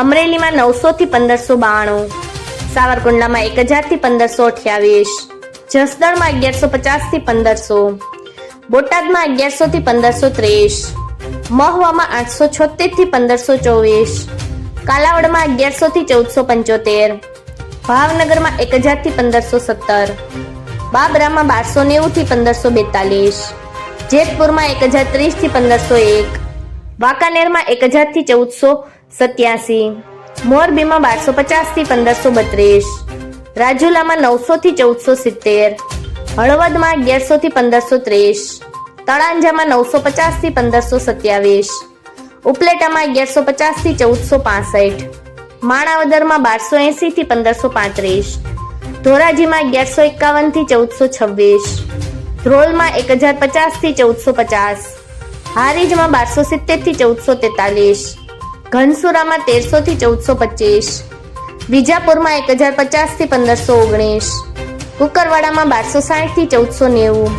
અમરેલીમાં નવસો થી પંદરસો બાણું, સાવરકુંડલામાં એક હજારથી પંદરસો અઠ્યાવીસ, જસદણમાં અગિયારસો પચાસથી પંદરસો, બોટાદમાં અગિયારસો થી પંદરસો ત્રીસ, મહુવામાં આઠસો છોતેરથી પંદરસો ચોવીસ, કાલાવડમાં અગિયારસો થી ચૌદસો પંચોતેર, ભાવનગરમાં એક હજારથી પંદરસો સત્તર, બાબરામાં બારસો નેવું થી પંદરસો બેતાલીસ, જેતપુરમાં એક હજાર ત્રીસથી પંદરસો એક, વાંકાનેરમાં એક હજારથી ચૌદસો સત્યાસી. મોરબીમાં બારસો પચાસથી પંદરસો બત્રીસ. રાજુલામાં નવસો થી ચૌદસો સિત્તેર. હળવદમાં અગિયારસો થી પંદરસો ત્રીસ. તળાંજામાં નવસો પચાસથી પંદરસો સત્યાવીસ. ઉપલેટામાં અગિયારસો પચાસથી ચૌદસો પાસઠ. માણાવદરમાં બારસો એંસીથી પંદરસો પાંત્રીસ. ધોરાજીમાં અગિયારસો એકાવનથી ચૌદસો છવ્વીસ. ધ્રોલમાં એક હજાર પચાસથી ચૌદસો પચાસ. હારીજમાં બારસો સિત્તેરથી ચૌદસો તેતાલીસ. ઘનસુરામાં તેરસો થી ચૌદસો પચીસ. વિજાપુરમાં એક હજાર પચાસથી પંદરસો ઓગણીસ. કુકરવાડામાં બારસો સાઠથી ચૌદસો નેવું.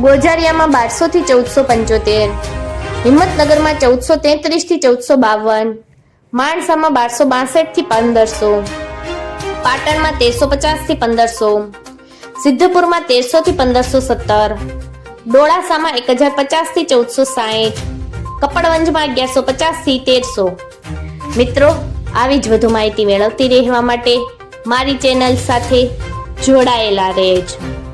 ગોજારિયામાં બારસો થી ચૌદસો પંચોતેર. હિંમતનગરમાં ચૌદસો તેત્રીસથી ચૌદસો બાવન. માણસામાં બારસો બાસઠથી પંદરસો. પાટણમાં તેરસો પચાસથી પંદરસો. સિદ્ધપુરમાં તેરસો થી પંદરસો સત્તર. ડોળાસામાં એક હજાર પચાસથી ચૌદસો સાહીઠ. કપડવંજમાં અગિયારસો પચાસથી તેરસો. મિત્રો, આવી જ વધુ માહિતી મેળવતી રહેવા માટે મારી ચેનલ સાથે જોડાયેલા રહેજો.